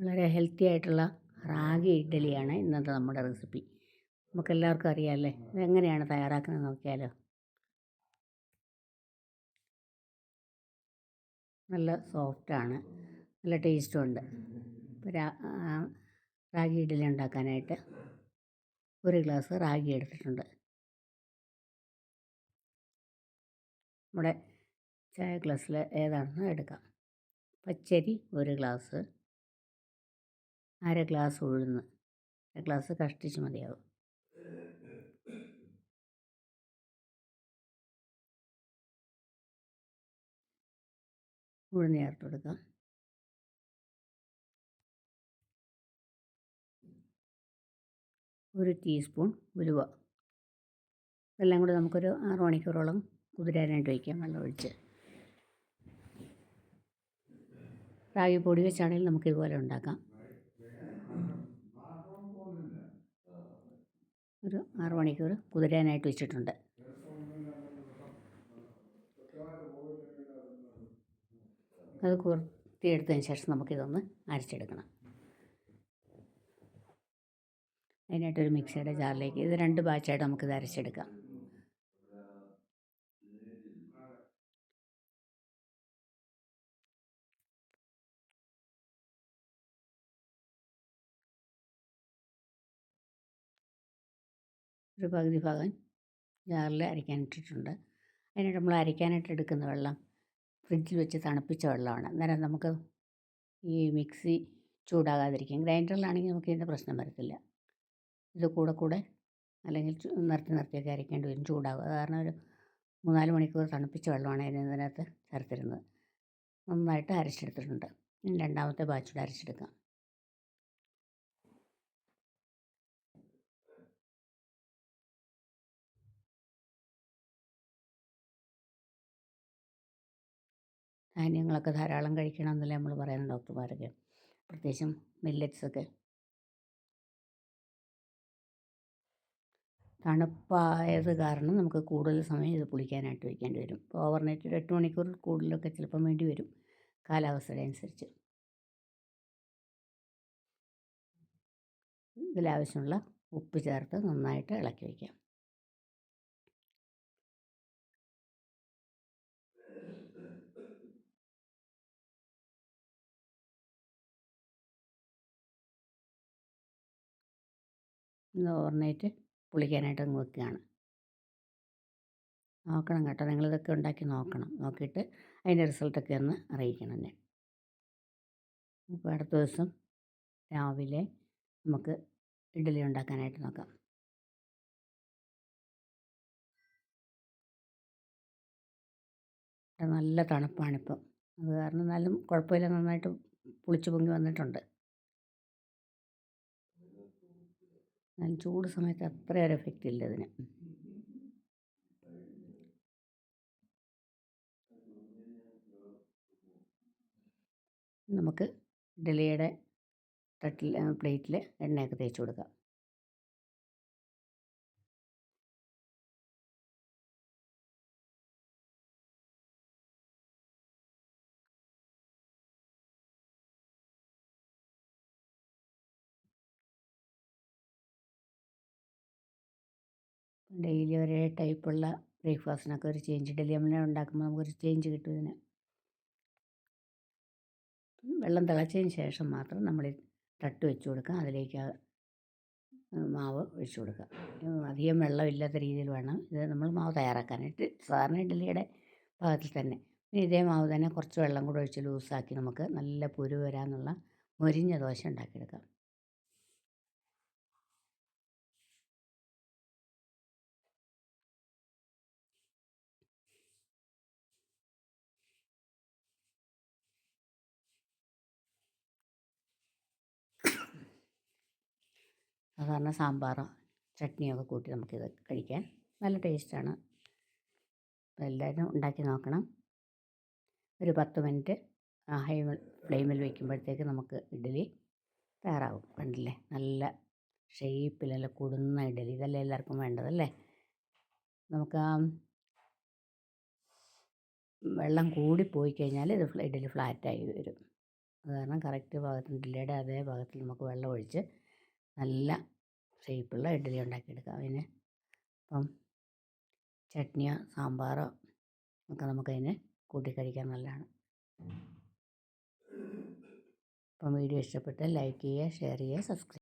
വളരെ ഹെൽത്തി ആയിട്ടുള്ള റാഗി ഇഡ്ഡലിയാണ് ഇന്നത്തെ നമ്മുടെ റെസിപ്പി. നമുക്കെല്ലാവർക്കും അറിയാമല്ലേ ഇതെങ്ങനെയാണ് തയ്യാറാക്കുന്നത് നോക്കിയാലോ? നല്ല സോഫ്റ്റാണ്. നല്ല ടേസ്റ്റും ഉണ്ട്. റാഗി ഇഡ്ഡലി ഉണ്ടാക്കാനായിട്ട് ഒരു ഗ്ലാസ് റാഗി എടുത്തിട്ടുണ്ട്. നമ്മുടെ ചായ ഗ്ലാസ്സിൽ ഏതാണെന്ന് എടുക്കാം. പച്ചരി ഒരു ഗ്ലാസ് അര ഗ്ലാസ് ഉഴുന്ന്. അര ഗ്ലാസ് കഷ്ടിച്ച് മതിയാവും. ഉഴുന്ന് ചേർത്ത് കൊടുക്കാം. ഒരു ടീസ്പൂൺ ഉലുവ. ഇതെല്ലാം കൂടി നമുക്കൊരു ആറ് മണിക്കൂറോളം കുതിരാനായിട്ട് വയ്ക്കാം വെള്ളം ഒഴിച്ച്. റാഗി പൊടി വെച്ചാണെങ്കിൽ നമുക്കിതുപോലെ ഉണ്ടാക്കാം. ഒരു ആറ് മണിക്കൂർ കുതിരാനായിട്ട് വെച്ചിട്ടുണ്ട്. അത് കുർത്തിയെടുത്തതിന് ശേഷം നമുക്കിതൊന്ന് അരച്ചെടുക്കണം. അതിനായിട്ടൊരു മിക്സിയുടെ ജാറിലേക്ക് ഇത് രണ്ട് ബാച്ചായിട്ട് നമുക്കിത് അരച്ചെടുക്കാം. ഒരു പകുതി ഭാഗം ജാറിൽ അരയ്ക്കാനിട്ടിട്ടുണ്ട് അതിനായിട്ട് നമ്മൾ അരയ്ക്കാനായിട്ട് എടുക്കുന്ന വെള്ളം ഫ്രിഡ്ജിൽ വെച്ച് തണുപ്പിച്ച വെള്ളമാണ്. അന്നേരം നമുക്ക് ഈ മിക്സി ചൂടാകാതിരിക്കും ഗ്രൈൻഡറിലാണെങ്കിൽ നമുക്ക് ഇതിന്റെ പ്രശ്നം വരത്തില്ല. ഇത് കൂടെ കൂടെ അല്ലെങ്കിൽ നിർത്തി നിർത്തിയൊക്കെ അരയ്ക്കേണ്ടി വരും ചൂടാകും. കാരണം ഒരു മൂന്നാൽ മണിക്കൂർ തണുപ്പിച്ച വെള്ളമാണ് ഇതിനകത്ത് ചേർത്തിരുന്നത്. നന്നായിട്ട് അരച്ചെടുത്തിട്ടുണ്ട്. ഇനി രണ്ടാമത്തെ ബാച്ചിലൂടെ അരച്ചെടുക്കാം. ധാന്യങ്ങളൊക്കെ ധാരാളം കഴിക്കണം എന്നല്ലേ നമ്മൾ പറയുന്നത് ഡോക്ടർമാരൊക്കെ. പ്രത്യേകിച്ചും മില്ലറ്റ്സൊക്കെ. തണുപ്പായത് കാരണം നമുക്ക് കൂടുതൽ സമയം ഇത് പുളിക്കാനായിട്ട് വയ്ക്കേണ്ടി വരും. ഇപ്പോൾ ഓവർനൈറ്റ് ഒരു എട്ട് മണിക്കൂർ കൂടുതലൊക്കെ ചിലപ്പം വേണ്ടി വരും. കാലാവസ്ഥയുടെ അനുസരിച്ച്. ഇതിലാവശ്യമുള്ള ഉപ്പ് ചേർത്ത് നന്നായിട്ട് ഇളക്കി വയ്ക്കാം. ഓവർനൈറ്റ് പുളിക്കാനായിട്ട് അങ്ങ് വെക്കുകയാണ്. നോക്കണം കേട്ടോ. നിങ്ങളിതൊക്കെ ഉണ്ടാക്കി നോക്കണം. നോക്കിയിട്ട് അതിന്റെ റിസൾട്ടൊക്കെ ഒന്ന് അറിയിക്കണം എന്നെ. അപ്പോൾ അടുത്ത ദിവസം രാവിലെ നമുക്ക് ഇഡ്ഡലി ഉണ്ടാക്കാനായിട്ട് നോക്കാം. നല്ല തണുപ്പാണിപ്പം. അത് കാരണം എന്നാലും കുഴപ്പമില്ല. നന്നായിട്ട് പുളിച്ച് പൊങ്ങി വന്നിട്ടുണ്ട്. എന്നാൽ ചൂട് സമയത്ത് അത്ര ഒരു എഫക്റ്റ് ഇല്ല ഇതിന് നമുക്ക് ഇഡലിയുടെ തട്ടിൽ പ്ലേറ്റിൽ എണ്ണയൊക്കെ തേച്ച് കൊടുക്കാം. ഡെയിലി ഒരേ ടൈപ്പുള്ള ബ്രേക്ക്ഫാസ്റ്റിനൊക്കെ ഒരു ചേഞ്ച്. ഡെയിലി നമ്മൾ ഉണ്ടാക്കുമ്പോൾ നമുക്കൊരു ചേഞ്ച് കിട്ടും ഇതിന്. വെള്ളം തിളച്ചതിന് ശേഷം മാത്രം നമ്മൾ തട്ട് വെച്ച് കൊടുക്കുക. അതിലേക്ക് മാവ് ഒഴിച്ചു കൊടുക്കുക. അധികം വെള്ളമില്ലാത്ത രീതിയിൽ വേണം. ഇത് നമ്മൾ മാവ് തയ്യാറാക്കാനായിട്ട് സാധാരണ ഇഡ്ഡലിയുടെ ഭാഗത്തിൽ തന്നെ. പിന്നെ ഇതേ മാവ് തന്നെ കുറച്ച് വെള്ളം കൂടെ ഒഴിച്ച് ലൂസാക്കി നമുക്ക് നല്ല പുരു വരാനുള്ള മൊരിഞ്ഞ ദോശ ഉണ്ടാക്കിയെടുക്കാം. സാധാരണ സാമ്പാറോ ചട്നിയൊക്കെ കൂട്ടി നമുക്കിത് കഴിക്കാൻ നല്ല ടേസ്റ്റാണ്. അപ്പോൾ എല്ലാവരും ഉണ്ടാക്കി നോക്കണം. ഒരു പത്ത് മിനിറ്റ് ഹൈ ഫ്ലെയിമിൽ വയ്ക്കുമ്പോഴത്തേക്ക് നമുക്ക് ഇഡ്ഡലി തയ്യാറാവും. കണ്ടില്ലേ? നല്ല ഷേപ്പിലല്ല കുടുന്ന ഇഡ്ഡലി. ഇതല്ലേ എല്ലാവർക്കും വേണ്ടതല്ലേ? നമുക്ക് ആ വെള്ളം കൂടിപ്പോയി കഴിഞ്ഞാൽ ഇത് ഇഡ്ഡലി ഫ്ലാറ്റായി വരും. അത് കാരണം കറക്റ്റ് ഭാഗത്തിന് ഇഡ്ഡലിയുടെ അതേ ഭാഗത്ത് നമുക്ക് വെള്ളം ഒഴിച്ച് നല്ല ഷേപ്പുള്ള ഇഡ്ഡലി ഉണ്ടാക്കിയെടുക്കാം. അതിന് ഇപ്പം ചട്നിയോ സാമ്പാറോ ഒക്കെ നമുക്കതിന് കൂട്ടി കഴിക്കാൻ നല്ലതാണ്. അപ്പം വീഡിയോ ഇഷ്ടപ്പെട്ടാൽ ലൈക്ക് ചെയ്യുക ഷെയർ ചെയ്യുക സബ്സ്ക്രൈബ്